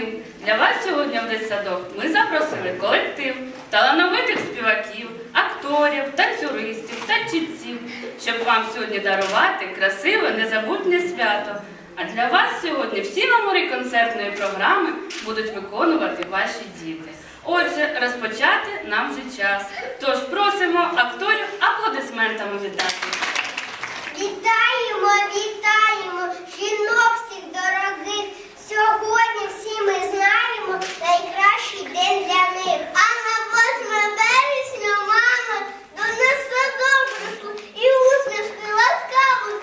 дим. Для вас сьогодні в дитсадок ми запросили колектив талановитих співаків, акторів, танцюристів та чітців, щоб вам сьогодні дарувати красиве незабутнє свято. А для вас сьогодні всі номери концертної програми будуть виконувати ваші діти. Отже, розпочати нам вже час. Тож просимо акторів аплодисментами вітати. Вітаємо, вітаємо жінок всіх дорогих. Сьогодні всі ми знаємо найкращий день для них. А на 8 березня мама донесла добру і усмішки ласкаву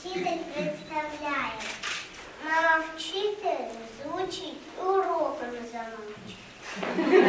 вчитель представляє. Мама вчитель звучить уроками замовчить.